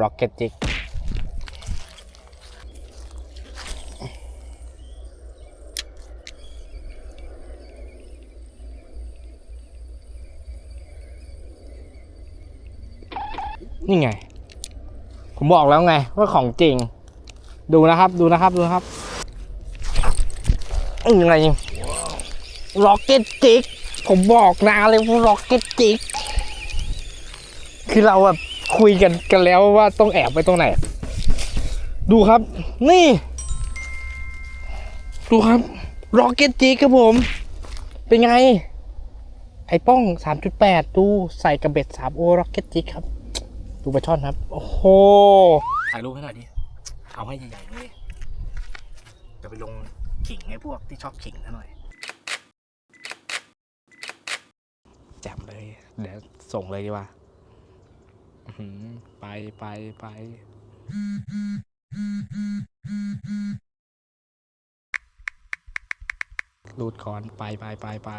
ร็อกเก็ตจิกนี่ไง ผมบอกแล้วไงว่าของจริง ดูนะครับ ดูนะครับ ดูนะครับอืมอไรร็อกเก็ตจิก ผมบอกนาเลยว่าร็อกเก็ตจิก คือเราแบบ คุยกันกันแล้วว่าต้องแอบไปตรงไหน ดูครับ นี่ ดูครับร็อกเก็ตจิกครับผม เป็นไง ไอ้ป้อง 3.8 ดูใส่กับเบ็ด 3 โอร็อกเก็ตจิกครับ ดูปลาช่อนครับ โอ้โหถ่ายรูปให้หน่อยดิ เอาให้ใหญ่ๆเลยจะไปลงขิงให้พวกที่ชอบขิงซะหน่อยแจ่มเลย เดี๋ยวส่งเลยดีกว่าอื้อหือ ไปไปไปรูดคอนไปไปไปไป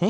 หึ